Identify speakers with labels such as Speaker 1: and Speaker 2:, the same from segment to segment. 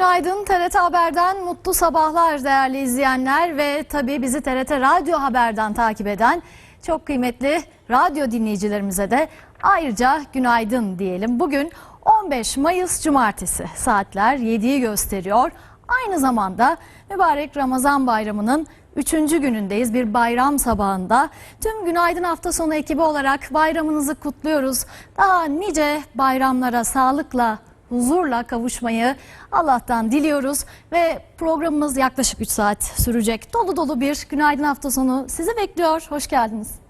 Speaker 1: Günaydın TRT Haber'den mutlu sabahlar değerli izleyenler ve tabii bizi TRT Radyo Haber'den takip eden çok kıymetli radyo dinleyicilerimize de ayrıca günaydın diyelim. Bugün 15 Mayıs Cumartesi saatler 7'yi gösteriyor. Aynı zamanda mübarek Ramazan Bayramı'nın Üçüncü günündeyiz bir bayram sabahında. Tüm Günaydın Hafta Sonu ekibi olarak bayramınızı kutluyoruz. Daha nice bayramlara sağlıkla, huzurla kavuşmayı Allah'tan diliyoruz. Ve programımız yaklaşık 3 saat sürecek. Dolu dolu bir Günaydın Hafta Sonu sizi bekliyor. Hoş geldiniz.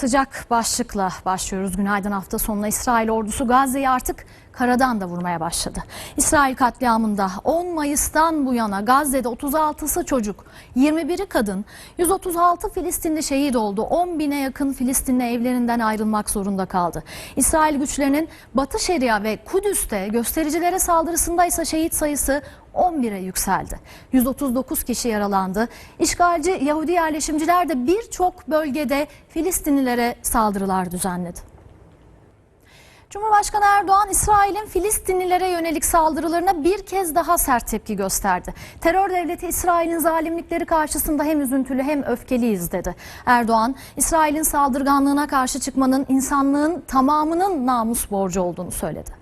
Speaker 1: Sıcak başlıkla başlıyoruz. Günaydın hafta sonuna İsrail ordusu Gazze'yi artık karadan da vurmaya başladı. İsrail katliamında 10 Mayıs'tan bu yana Gazze'de 36'sı çocuk, 21'i kadın, 136 Filistinli şehit oldu. 10 bine yakın Filistinli evlerinden ayrılmak zorunda kaldı. İsrail güçlerinin Batı Şeria ve Kudüs'te göstericilere saldırısında ise şehit sayısı 11'e yükseldi. 139 kişi yaralandı. İşgalci Yahudi yerleşimciler de birçok bölgede Filistinlilere saldırılar düzenledi. Cumhurbaşkanı Erdoğan, İsrail'in Filistinlilere yönelik saldırılarına bir kez daha sert tepki gösterdi. Terör devleti İsrail'in zalimlikleri karşısında hem üzüntülü hem öfkeliyiz dedi. Erdoğan, İsrail'in saldırganlığına karşı çıkmanın insanlığın tamamının namus borcu olduğunu söyledi.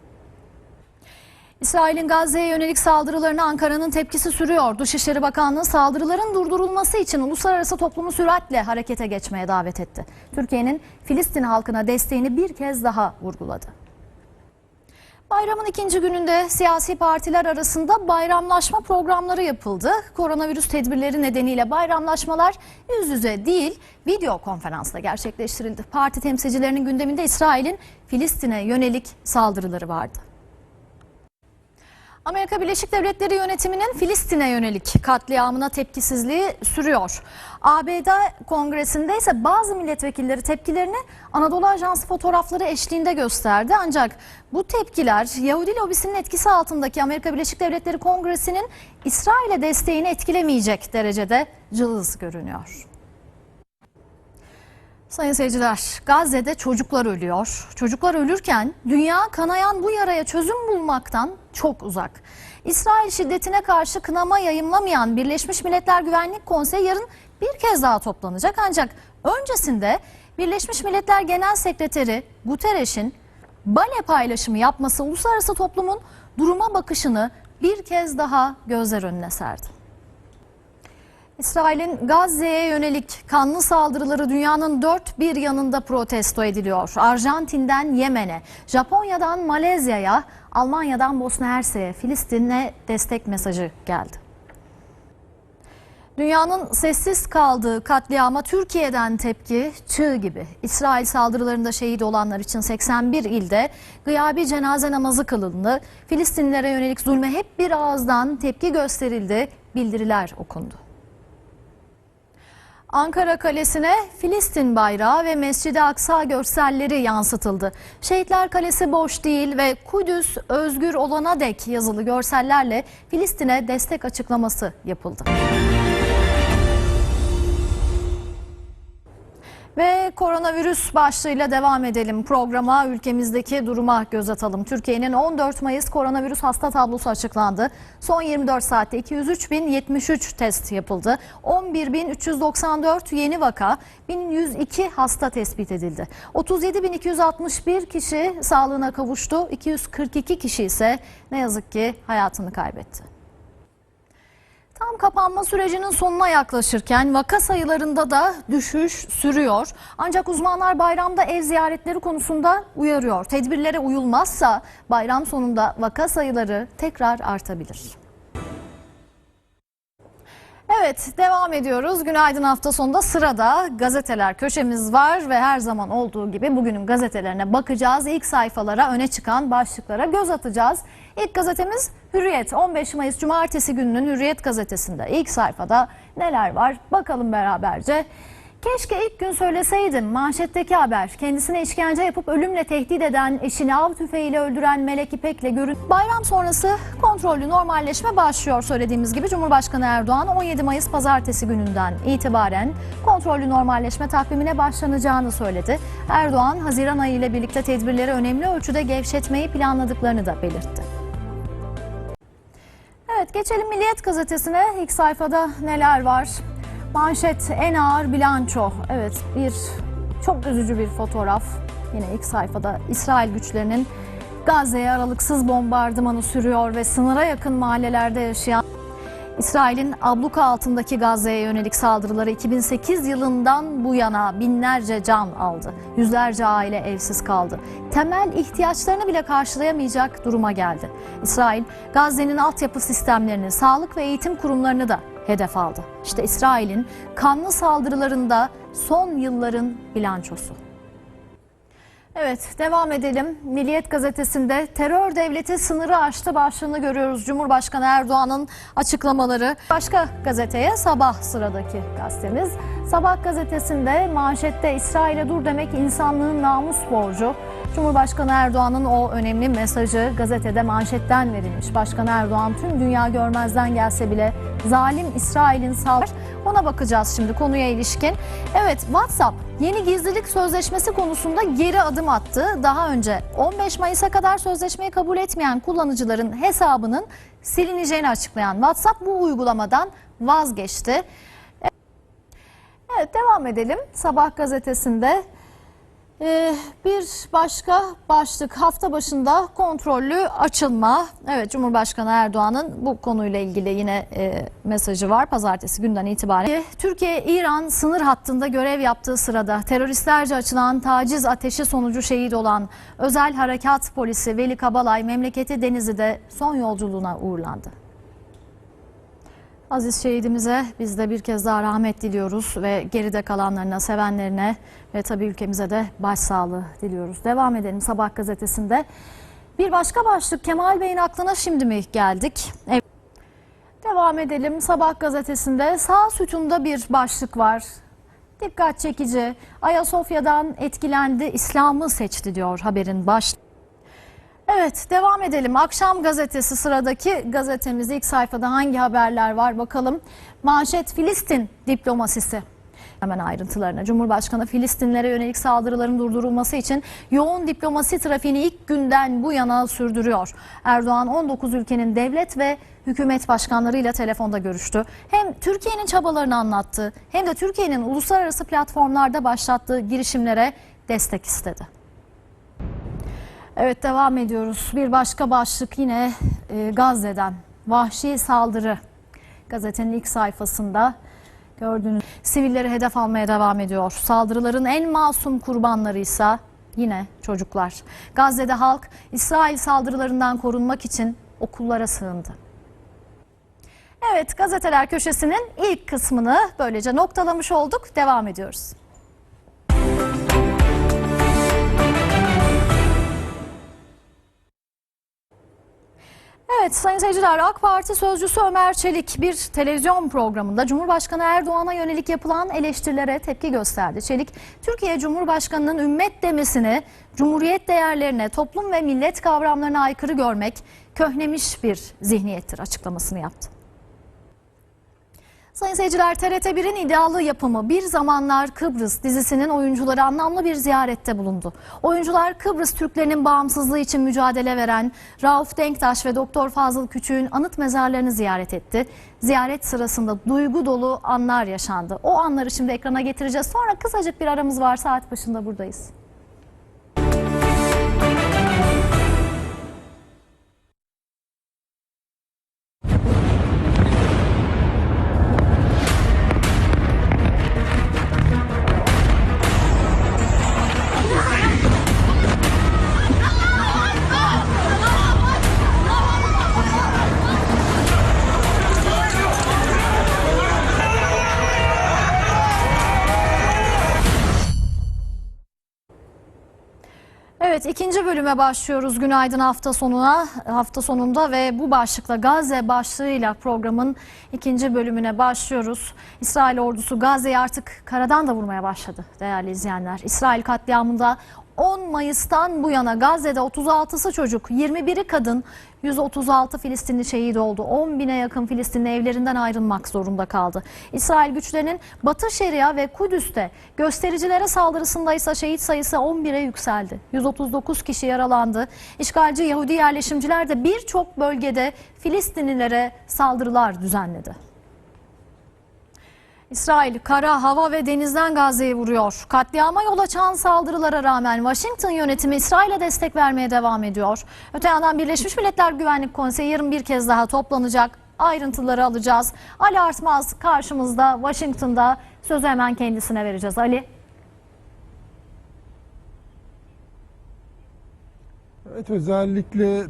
Speaker 1: İsrail'in Gazze'ye yönelik saldırılarına Ankara'nın tepkisi sürüyor. Dışişleri Bakanlığı saldırıların durdurulması için uluslararası toplumu süratle harekete geçmeye davet etti. Türkiye'nin Filistin halkına desteğini bir kez daha vurguladı. Bayramın ikinci gününde siyasi partiler arasında bayramlaşma programları yapıldı. Koronavirüs tedbirleri nedeniyle bayramlaşmalar yüz yüze değil video konferansla gerçekleştirildi. Parti temsilcilerinin gündeminde İsrail'in Filistin'e yönelik saldırıları vardı. Amerika Birleşik Devletleri yönetiminin Filistin'e yönelik katliamına tepkisizliği sürüyor. ABD kongresinde ise bazı milletvekilleri tepkilerini Anadolu Ajansı fotoğrafları eşliğinde gösterdi. Ancak bu tepkiler Yahudi lobisinin etkisi altındaki Amerika Birleşik Devletleri Kongresi'nin İsrail'e desteğini etkilemeyecek derecede cılız görünüyor. Sayın seyirciler, Gazze'de çocuklar ölüyor. Çocuklar ölürken dünya kanayan bu yaraya çözüm bulmaktan çok uzak. İsrail şiddetine karşı kınama yayımlamayan Birleşmiş Milletler Güvenlik Konseyi yarın bir kez daha toplanacak. Ancak öncesinde Birleşmiş Milletler Genel Sekreteri Guterres'in bale paylaşımı yapması uluslararası toplumun duruma bakışını bir kez daha gözler önüne serdi. İsrail'in Gazze'ye yönelik kanlı saldırıları dünyanın dört bir yanında protesto ediliyor. Arjantin'den Yemen'e, Japonya'dan Malezya'ya, Almanya'dan Bosna Hersek'e, Filistin'e destek mesajı geldi. Dünyanın sessiz kaldığı katliama Türkiye'den tepki çığ gibi. İsrail saldırılarında şehit olanlar için 81 ilde gıyabi cenaze namazı kılındı. Filistinlilere yönelik zulme hep bir ağızdan tepki gösterildi, bildiriler okundu. Ankara Kalesi'ne Filistin bayrağı ve Mescid-i Aksa görselleri yansıtıldı. Şehitler Kalesi boş değil ve Kudüs özgür olana dek yazılı görsellerle Filistin'e destek açıklaması yapıldı. Ve koronavirüs başlığıyla devam edelim programa. Ülkemizdeki duruma göz atalım. Türkiye'nin 14 Mayıs koronavirüs hasta tablosu açıklandı. Son 24 saatte 203.073 test yapıldı. 11.394 yeni vaka, 1102 hasta tespit edildi. 37.261 kişi sağlığına kavuştu. 242 kişi ise ne yazık ki hayatını kaybetti. Tam kapanma sürecinin sonuna yaklaşırken vaka sayılarında da düşüş sürüyor. Ancak uzmanlar bayramda ev ziyaretleri konusunda uyarıyor. Tedbirlere uyulmazsa bayram sonunda vaka sayıları tekrar artabilir. Evet devam ediyoruz. Günaydın hafta sonunda sırada gazeteler köşemiz var ve her zaman olduğu gibi bugünün gazetelerine bakacağız. İlk sayfalara öne çıkan başlıklara göz atacağız. İlk gazetemiz Hürriyet. 15 Mayıs Cumartesi gününün Hürriyet gazetesinde ilk sayfada neler var bakalım beraberce. Keşke ilk gün söyleseydim manşetteki haber. Kendisine işkence yapıp ölümle tehdit eden eşini av tüfeğiyle öldüren Melek İpek'le görün. Bayram sonrası kontrollü normalleşme başlıyor söylediğimiz gibi. Cumhurbaşkanı Erdoğan 17 Mayıs pazartesi gününden itibaren kontrollü normalleşme takvimine başlanacağını söyledi. Erdoğan Haziran ayı ile birlikte tedbirleri önemli ölçüde gevşetmeyi planladıklarını da belirtti. Geçelim Milliyet gazetesine. İlk sayfada neler var? Manşet en ağır bilanço. Evet bir çok üzücü bir fotoğraf. Yine ilk sayfada İsrail güçlerinin Gazze'ye aralıksız bombardımanı sürüyor ve sınıra yakın mahallelerde yaşayan İsrail'in abluka altındaki Gazze'ye yönelik saldırıları 2008 yılından bu yana binlerce can aldı. Yüzlerce aile evsiz kaldı. Temel ihtiyaçlarını bile karşılayamayacak duruma geldi. İsrail, Gazze'nin altyapı sistemlerini, sağlık ve eğitim kurumlarını da hedef aldı. İşte İsrail'in kanlı saldırılarında son yılların bilançosu. Evet devam edelim. Milliyet gazetesinde terör devleti sınırı aştı başlığını görüyoruz. Cumhurbaşkanı Erdoğan'ın açıklamaları. Başka gazeteye Sabah sıradaki gazetemiz. Sabah gazetesinde manşette İsrail'e dur demek insanlığın namus borcu. Cumhurbaşkanı Erdoğan'ın o önemli mesajı gazetede manşetten verilmiş. Başkan Erdoğan tüm dünya görmezden gelse bile zalim İsrail'in saldırı. Ona bakacağız şimdi konuya ilişkin. Evet WhatsApp yeni gizlilik sözleşmesi konusunda geri adım attı. Daha önce 15 Mayıs'a kadar sözleşmeyi kabul etmeyen kullanıcıların hesabının silineceğini açıklayan WhatsApp bu uygulamadan vazgeçti. Evet devam edelim. Sabah gazetesinde ee, bir başka başlık hafta başında kontrollü açılma. Evet Cumhurbaşkanı Erdoğan'ın bu konuyla ilgili yine e, mesajı var pazartesi günden itibaren. Türkiye-İran sınır hattında görev yaptığı sırada teröristlerce açılan taciz ateşi sonucu şehit olan özel harekat polisi Veli Kabalay memleketi Denizli'de son yolculuğuna uğurlandı. Aziz şehidimize biz de bir kez daha rahmet diliyoruz ve geride kalanlarına, sevenlerine ve tabii ülkemize de başsağlığı diliyoruz. Devam edelim Sabah gazetesinde. Bir başka başlık Kemal Bey'in aklına şimdi mi geldik? Devam edelim Sabah gazetesinde sağ sütunda bir başlık var. Dikkat çekici. Ayasofya'dan etkilendi, İslam'ı seçti diyor haberin başlığı. Evet devam edelim. Akşam gazetesi sıradaki gazetemiz ilk sayfada hangi haberler var bakalım. Manşet Filistin diplomasisi. Hemen ayrıntılarına. Cumhurbaşkanı Filistinlere yönelik saldırıların durdurulması için yoğun diplomasi trafiğini ilk günden bu yana sürdürüyor. Erdoğan 19 ülkenin devlet ve hükümet başkanlarıyla telefonda görüştü. Hem Türkiye'nin çabalarını anlattı hem de Türkiye'nin uluslararası platformlarda başlattığı girişimlere destek istedi. Evet devam ediyoruz. Bir başka başlık yine e, Gazze'den. Vahşi saldırı. Gazetenin ilk sayfasında gördüğünüz sivilleri hedef almaya devam ediyor. Saldırıların en masum kurbanları ise yine çocuklar. Gazze'de halk İsrail saldırılarından korunmak için okullara sığındı. Evet gazeteler köşesinin ilk kısmını böylece noktalamış olduk. Devam ediyoruz. Evet sayın seyirciler AK Parti sözcüsü Ömer Çelik bir televizyon programında Cumhurbaşkanı Erdoğan'a yönelik yapılan eleştirilere tepki gösterdi. Çelik Türkiye Cumhurbaşkanı'nın ümmet demesini Cumhuriyet değerlerine, toplum ve millet kavramlarına aykırı görmek köhnemiş bir zihniyettir açıklamasını yaptı. Sayın seyirciler TRT1'in iddialı yapımı Bir Zamanlar Kıbrıs dizisinin oyuncuları anlamlı bir ziyarette bulundu. Oyuncular Kıbrıs Türklerinin bağımsızlığı için mücadele veren Rauf Denktaş ve Doktor Fazıl Küçük'ün anıt mezarlarını ziyaret etti. Ziyaret sırasında duygu dolu anlar yaşandı. O anları şimdi ekrana getireceğiz. Sonra kısacık bir aramız var saat başında buradayız. İkinci bölüme başlıyoruz günaydın hafta sonuna hafta sonunda ve bu başlıkla Gazze başlığıyla programın ikinci bölümüne başlıyoruz. İsrail ordusu Gazze'yi artık karadan da vurmaya başladı değerli izleyenler. İsrail katliamında 10 Mayıs'tan bu yana Gazze'de 36'sı çocuk, 21'i kadın, 136 Filistinli şehit oldu. 10 bine yakın Filistinli evlerinden ayrılmak zorunda kaldı. İsrail güçlerinin Batı Şeria ve Kudüs'te göstericilere saldırısında ise şehit sayısı 11'e yükseldi. 139 kişi yaralandı. İşgalci Yahudi yerleşimciler de birçok bölgede Filistinlilere saldırılar düzenledi. İsrail kara, hava ve denizden Gazze'yi vuruyor. Katliama yol açan saldırılara rağmen Washington yönetimi İsrail'e destek vermeye devam ediyor. Öte yandan Birleşmiş Milletler Güvenlik Konseyi yarın bir kez daha toplanacak. Ayrıntıları alacağız. Ali Artmaz karşımızda Washington'da sözü hemen kendisine vereceğiz. Ali.
Speaker 2: Evet özellikle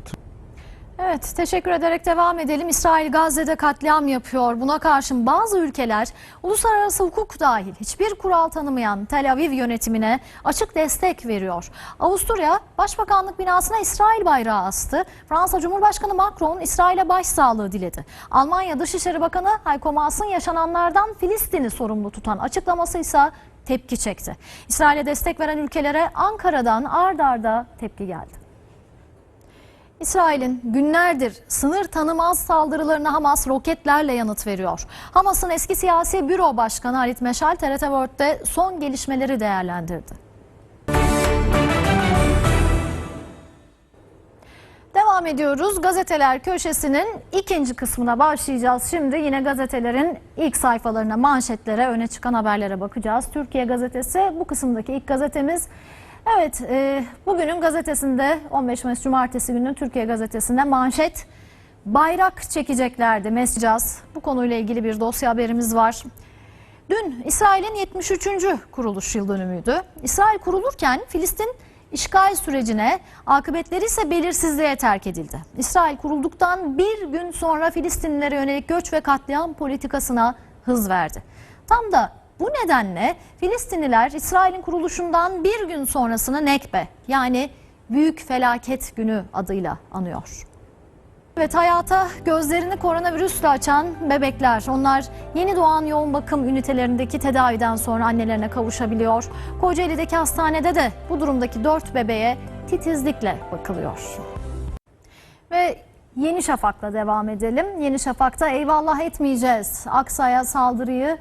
Speaker 1: Evet teşekkür ederek devam edelim. İsrail Gazze'de katliam yapıyor. Buna karşın bazı ülkeler uluslararası hukuk dahil hiçbir kural tanımayan Tel Aviv yönetimine açık destek veriyor. Avusturya Başbakanlık binasına İsrail bayrağı astı. Fransa Cumhurbaşkanı Macron İsrail'e başsağlığı diledi. Almanya Dışişleri Bakanı Heiko Maas'ın yaşananlardan Filistin'i sorumlu tutan açıklaması ise tepki çekti. İsrail'e destek veren ülkelere Ankara'dan ard arda tepki geldi. İsrail'in günlerdir sınır tanımaz saldırılarına Hamas roketlerle yanıt veriyor. Hamas'ın eski siyasi büro başkanı Halit Meşal TRT World'de son gelişmeleri değerlendirdi. Devam ediyoruz. Gazeteler köşesinin ikinci kısmına başlayacağız. Şimdi yine gazetelerin ilk sayfalarına, manşetlere, öne çıkan haberlere bakacağız. Türkiye Gazetesi bu kısımdaki ilk gazetemiz. Evet, e, bugünün gazetesinde 15 Mayıs Cumartesi günü Türkiye Gazetesi'nde manşet bayrak çekeceklerdi mescaz. Bu konuyla ilgili bir dosya haberimiz var. Dün İsrail'in 73. kuruluş yıl dönümüydü. İsrail kurulurken Filistin işgal sürecine, akıbetleri ise belirsizliğe terk edildi. İsrail kurulduktan bir gün sonra Filistinlilere yönelik göç ve katliam politikasına hız verdi. Tam da bu nedenle Filistinliler İsrail'in kuruluşundan bir gün sonrasını Nekbe yani Büyük Felaket Günü adıyla anıyor. Evet hayata gözlerini koronavirüsle açan bebekler. Onlar yeni doğan yoğun bakım ünitelerindeki tedaviden sonra annelerine kavuşabiliyor. Kocaeli'deki hastanede de bu durumdaki dört bebeğe titizlikle bakılıyor. Ve Yeni Şafak'la devam edelim. Yeni Şafak'ta eyvallah etmeyeceğiz. Aksa'ya saldırıyı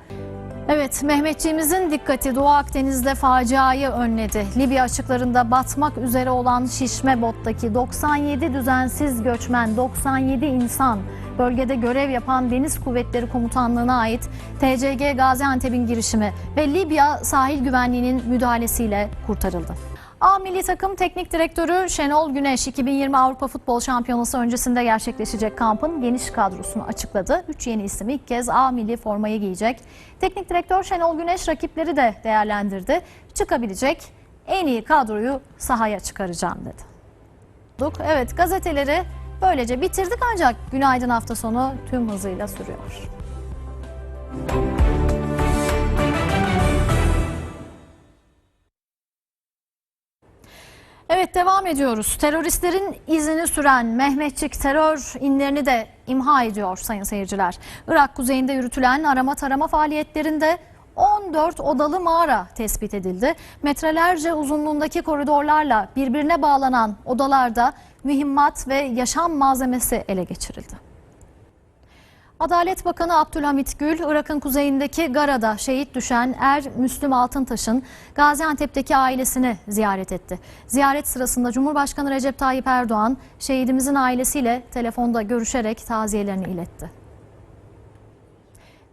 Speaker 1: Evet, Mehmetçiğimizin dikkati Doğu Akdeniz'de faciayı önledi. Libya açıklarında batmak üzere olan şişme bottaki 97 düzensiz göçmen, 97 insan bölgede görev yapan Deniz Kuvvetleri Komutanlığı'na ait TCG Gaziantep'in girişimi ve Libya sahil güvenliğinin müdahalesiyle kurtarıldı. A milli takım teknik direktörü Şenol Güneş 2020 Avrupa Futbol Şampiyonası öncesinde gerçekleşecek kampın geniş kadrosunu açıkladı. 3 yeni isim ilk kez A milli formayı giyecek. Teknik direktör Şenol Güneş rakipleri de değerlendirdi. Çıkabilecek en iyi kadroyu sahaya çıkaracağım dedi. Evet gazeteleri böylece bitirdik ancak günaydın hafta sonu tüm hızıyla sürüyor. Evet devam ediyoruz. Teröristlerin izini süren Mehmetçik terör inlerini de imha ediyor sayın seyirciler. Irak kuzeyinde yürütülen arama tarama faaliyetlerinde 14 odalı mağara tespit edildi. Metrelerce uzunluğundaki koridorlarla birbirine bağlanan odalarda mühimmat ve yaşam malzemesi ele geçirildi. Adalet Bakanı Abdülhamit Gül, Irak'ın kuzeyindeki Gara'da şehit düşen Er Müslüm Altıntaş'ın Gaziantep'teki ailesini ziyaret etti. Ziyaret sırasında Cumhurbaşkanı Recep Tayyip Erdoğan, şehidimizin ailesiyle telefonda görüşerek taziyelerini iletti.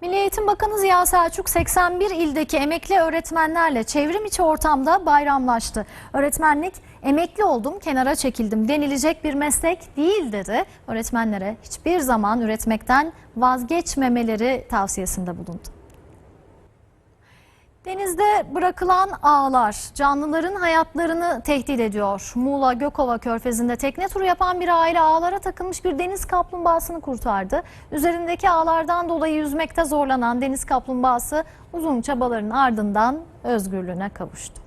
Speaker 1: Milli Eğitim Bakanı Ziya Selçuk 81 ildeki emekli öğretmenlerle çevrim içi ortamda bayramlaştı. Öğretmenlik emekli oldum kenara çekildim denilecek bir meslek değil dedi. Öğretmenlere hiçbir zaman üretmekten vazgeçmemeleri tavsiyesinde bulundu. Denizde bırakılan ağlar canlıların hayatlarını tehdit ediyor. Muğla Gökova Körfezi'nde tekne turu yapan bir aile ağlara takılmış bir deniz kaplumbağasını kurtardı. Üzerindeki ağlardan dolayı yüzmekte zorlanan deniz kaplumbağası uzun çabaların ardından özgürlüğüne kavuştu.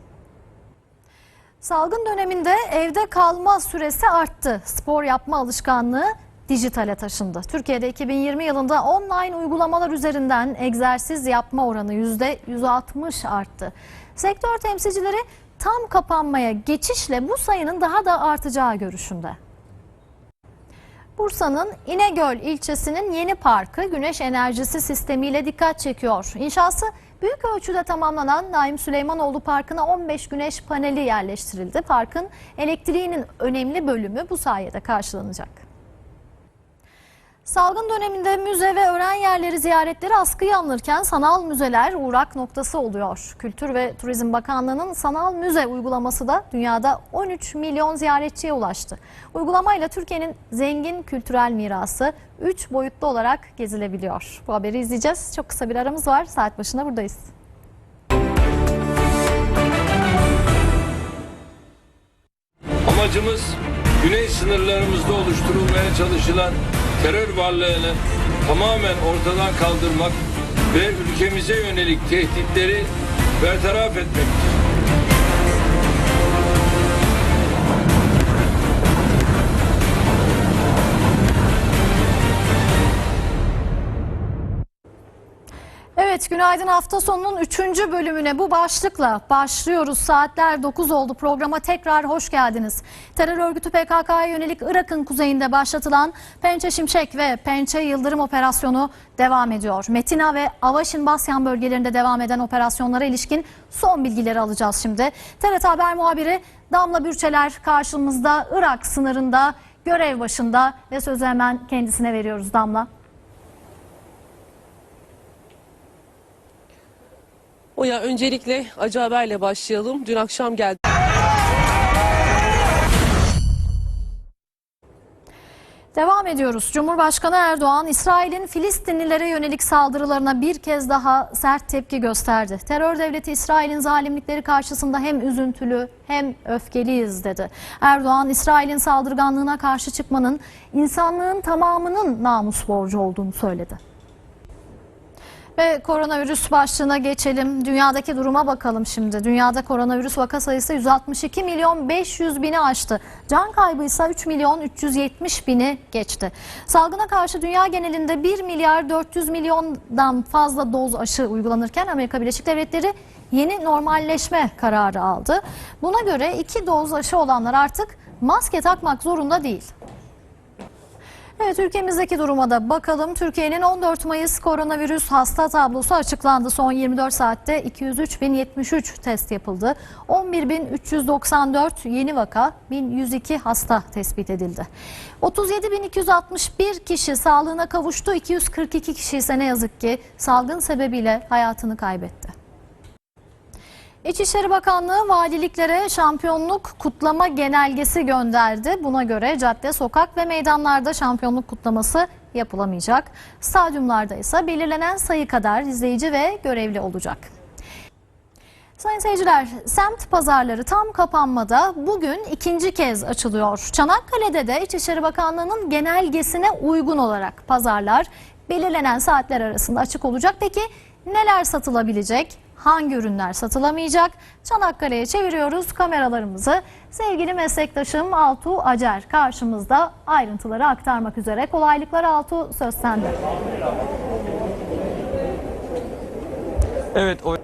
Speaker 1: Salgın döneminde evde kalma süresi arttı. Spor yapma alışkanlığı dijitale taşındı. Türkiye'de 2020 yılında online uygulamalar üzerinden egzersiz yapma oranı %160 arttı. Sektör temsilcileri tam kapanmaya geçişle bu sayının daha da artacağı görüşünde. Bursa'nın İnegöl ilçesinin yeni parkı güneş enerjisi sistemiyle dikkat çekiyor. İnşası büyük ölçüde tamamlanan Naim Süleymanoğlu Parkı'na 15 güneş paneli yerleştirildi. Parkın elektriğinin önemli bölümü bu sayede karşılanacak. Salgın döneminde müze ve öğren yerleri ziyaretleri askıya alınırken sanal müzeler uğrak noktası oluyor. Kültür ve Turizm Bakanlığı'nın sanal müze uygulaması da dünyada 13 milyon ziyaretçiye ulaştı. Uygulamayla Türkiye'nin zengin kültürel mirası 3 boyutlu olarak gezilebiliyor. Bu haberi izleyeceğiz. Çok kısa bir aramız var. Saat başında buradayız.
Speaker 3: Amacımız güney sınırlarımızda oluşturulmaya çalışılan terör varlığını tamamen ortadan kaldırmak ve ülkemize yönelik tehditleri bertaraf etmektir.
Speaker 1: Evet günaydın hafta sonunun 3. bölümüne bu başlıkla başlıyoruz. Saatler 9 oldu programa tekrar hoş geldiniz. Terör örgütü PKK'ya yönelik Irak'ın kuzeyinde başlatılan Pençe Şimşek ve Pençe Yıldırım operasyonu devam ediyor. Metina ve Avaşin Basyan bölgelerinde devam eden operasyonlara ilişkin son bilgileri alacağız şimdi. TRT Haber muhabiri Damla Bürçeler karşımızda Irak sınırında görev başında ve sözü hemen kendisine veriyoruz Damla.
Speaker 4: Oya öncelikle acı haberle başlayalım. Dün akşam geldi.
Speaker 1: Devam ediyoruz. Cumhurbaşkanı Erdoğan, İsrail'in Filistinlilere yönelik saldırılarına bir kez daha sert tepki gösterdi. Terör devleti İsrail'in zalimlikleri karşısında hem üzüntülü hem öfkeliyiz dedi. Erdoğan, İsrail'in saldırganlığına karşı çıkmanın insanlığın tamamının namus borcu olduğunu söyledi. Ve koronavirüs başlığına geçelim. Dünyadaki duruma bakalım şimdi. Dünyada koronavirüs vaka sayısı 162 milyon 500 bini aştı. Can kaybı ise 3 milyon 370 bini geçti. Salgına karşı dünya genelinde 1 milyar 400 milyondan fazla doz aşı uygulanırken Amerika Birleşik Devletleri yeni normalleşme kararı aldı. Buna göre 2 doz aşı olanlar artık maske takmak zorunda değil. Evet ülkemizdeki duruma da bakalım. Türkiye'nin 14 Mayıs koronavirüs hasta tablosu açıklandı. Son 24 saatte 203.073 test yapıldı. 11.394 yeni vaka, 1102 hasta tespit edildi. 37.261 kişi sağlığına kavuştu. 242 kişi ise ne yazık ki salgın sebebiyle hayatını kaybetti. İçişleri Bakanlığı valiliklere şampiyonluk kutlama genelgesi gönderdi. Buna göre cadde, sokak ve meydanlarda şampiyonluk kutlaması yapılamayacak. Stadyumlarda ise belirlenen sayı kadar izleyici ve görevli olacak. Sayın seyirciler, semt pazarları tam kapanmada bugün ikinci kez açılıyor. Çanakkale'de de İçişleri Bakanlığı'nın genelgesine uygun olarak pazarlar belirlenen saatler arasında açık olacak. Peki neler satılabilecek? Hangi ürünler satılamayacak? Çanakkale'ye çeviriyoruz kameralarımızı. Sevgili meslektaşım Altuğ Acer karşımızda ayrıntıları aktarmak üzere. Kolaylıklar Altuğ söz sende.
Speaker 5: Evet o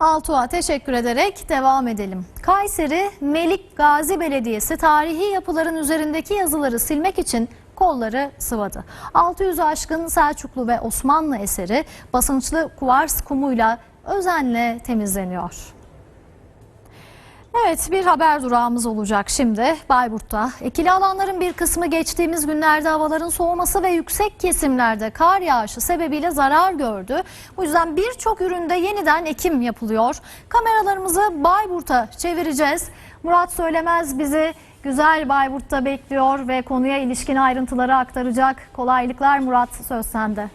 Speaker 1: Altuğ'a teşekkür ederek devam edelim. Kayseri Melik Gazi Belediyesi tarihi yapıların üzerindeki yazıları silmek için kolları sıvadı. 600'ü aşkın Selçuklu ve Osmanlı eseri basınçlı kuvars kumuyla özenle temizleniyor. Evet bir haber durağımız olacak şimdi Bayburt'ta. Ekili alanların bir kısmı geçtiğimiz günlerde havaların soğuması ve yüksek kesimlerde kar yağışı sebebiyle zarar gördü. Bu yüzden birçok üründe yeniden ekim yapılıyor. Kameralarımızı Bayburt'a çevireceğiz. Murat Söylemez bizi güzel Bayburt'ta bekliyor ve konuya ilişkin ayrıntıları aktaracak. Kolaylıklar Murat söz sende.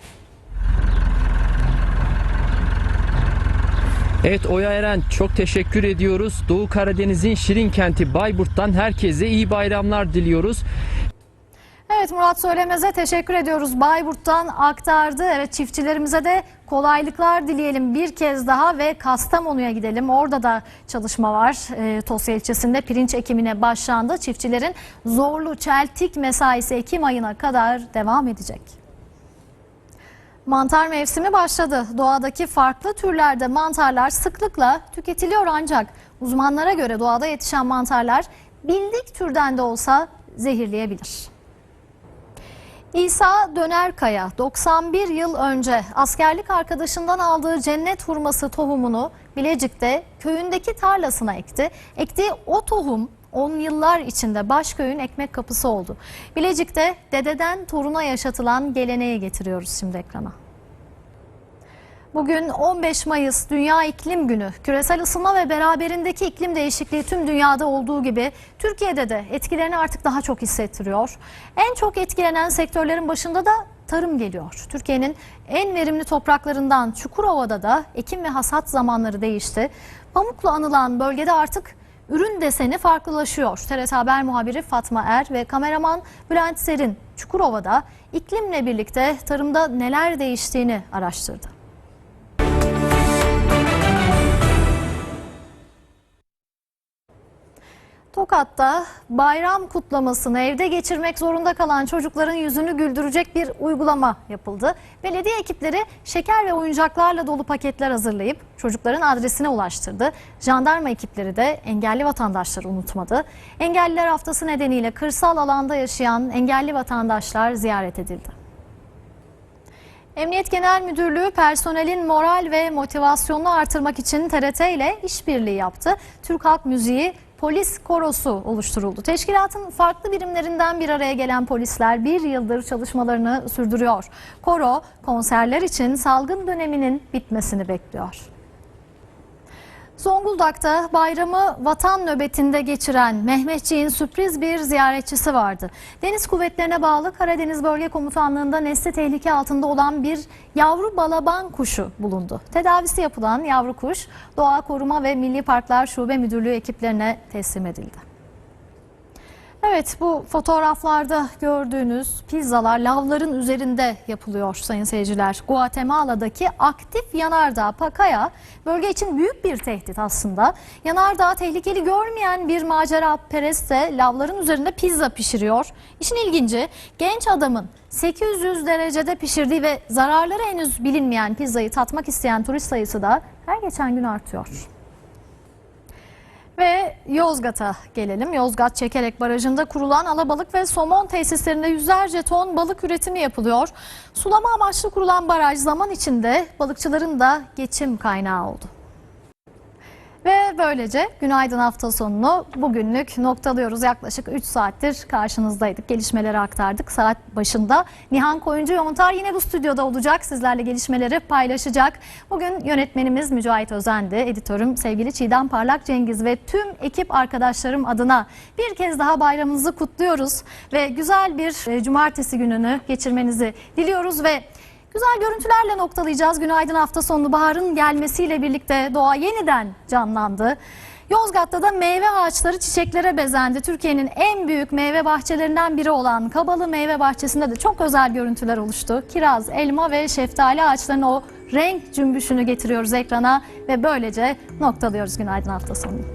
Speaker 5: Evet Oya Eren çok teşekkür ediyoruz. Doğu Karadeniz'in şirin kenti Bayburt'tan herkese iyi bayramlar diliyoruz.
Speaker 1: Evet Murat Söylemez'e teşekkür ediyoruz. Bayburt'tan aktardı. Evet çiftçilerimize de kolaylıklar dileyelim bir kez daha ve Kastamonu'ya gidelim. Orada da çalışma var. E, Tosya ilçesinde pirinç ekimine başlandı. Çiftçilerin zorlu çeltik mesaisi Ekim ayına kadar devam edecek. Mantar mevsimi başladı. Doğadaki farklı türlerde mantarlar sıklıkla tüketiliyor ancak uzmanlara göre doğada yetişen mantarlar bildik türden de olsa zehirleyebilir. İsa Dönerkaya 91 yıl önce askerlik arkadaşından aldığı cennet hurması tohumunu Bilecik'te köyündeki tarlasına ekti. Ektiği o tohum 10 yıllar içinde Başköy'ün ekmek kapısı oldu. Bilecik'te dededen toruna yaşatılan geleneği getiriyoruz şimdi ekrana. Bugün 15 Mayıs Dünya İklim Günü. Küresel ısınma ve beraberindeki iklim değişikliği tüm dünyada olduğu gibi Türkiye'de de etkilerini artık daha çok hissettiriyor. En çok etkilenen sektörlerin başında da tarım geliyor. Türkiye'nin en verimli topraklarından Çukurova'da da ekim ve hasat zamanları değişti. Pamukla anılan bölgede artık ürün deseni farklılaşıyor. TRT Haber muhabiri Fatma Er ve kameraman Bülent Serin Çukurova'da iklimle birlikte tarımda neler değiştiğini araştırdı. Tokat'ta bayram kutlamasını evde geçirmek zorunda kalan çocukların yüzünü güldürecek bir uygulama yapıldı. Belediye ekipleri şeker ve oyuncaklarla dolu paketler hazırlayıp çocukların adresine ulaştırdı. Jandarma ekipleri de engelli vatandaşları unutmadı. Engelliler Haftası nedeniyle kırsal alanda yaşayan engelli vatandaşlar ziyaret edildi. Emniyet Genel Müdürlüğü personelin moral ve motivasyonunu artırmak için TRT ile işbirliği yaptı. Türk Halk Müziği Polis Korosu oluşturuldu. Teşkilatın farklı birimlerinden bir araya gelen polisler bir yıldır çalışmalarını sürdürüyor. Koro konserler için salgın döneminin bitmesini bekliyor. Zonguldak'ta bayramı vatan nöbetinde geçiren Mehmetçiğin sürpriz bir ziyaretçisi vardı. Deniz kuvvetlerine bağlı Karadeniz Bölge Komutanlığı'nda nesli tehlike altında olan bir yavru balaban kuşu bulundu. Tedavisi yapılan yavru kuş Doğa Koruma ve Milli Parklar Şube Müdürlüğü ekiplerine teslim edildi. Evet bu fotoğraflarda gördüğünüz pizzalar lavların üzerinde yapılıyor sayın seyirciler. Guatemala'daki aktif yanardağ Pacaya bölge için büyük bir tehdit aslında. Yanardağ tehlikeli görmeyen bir macera perest de lavların üzerinde pizza pişiriyor. İşin ilginci genç adamın 800 derecede pişirdiği ve zararları henüz bilinmeyen pizzayı tatmak isteyen turist sayısı da her geçen gün artıyor. Ve Yozgat'a gelelim. Yozgat Çekerek Barajı'nda kurulan alabalık ve somon tesislerinde yüzlerce ton balık üretimi yapılıyor. Sulama amaçlı kurulan baraj zaman içinde balıkçıların da geçim kaynağı oldu. Ve böylece günaydın hafta sonunu bugünlük noktalıyoruz. Yaklaşık 3 saattir karşınızdaydık. Gelişmeleri aktardık. Saat başında Nihan Koyuncu Yontar yine bu stüdyoda olacak. Sizlerle gelişmeleri paylaşacak. Bugün yönetmenimiz Mücahit Özendi, editörüm sevgili Çiğdem Parlak Cengiz ve tüm ekip arkadaşlarım adına bir kez daha bayramınızı kutluyoruz. Ve güzel bir e, cumartesi gününü geçirmenizi diliyoruz ve Güzel görüntülerle noktalayacağız. Günaydın hafta sonu baharın gelmesiyle birlikte doğa yeniden canlandı. Yozgat'ta da meyve ağaçları çiçeklere bezendi. Türkiye'nin en büyük meyve bahçelerinden biri olan Kabalı Meyve Bahçesi'nde de çok özel görüntüler oluştu. Kiraz, elma ve şeftali ağaçlarının o renk cümbüşünü getiriyoruz ekrana ve böylece noktalıyoruz günaydın hafta sonunu.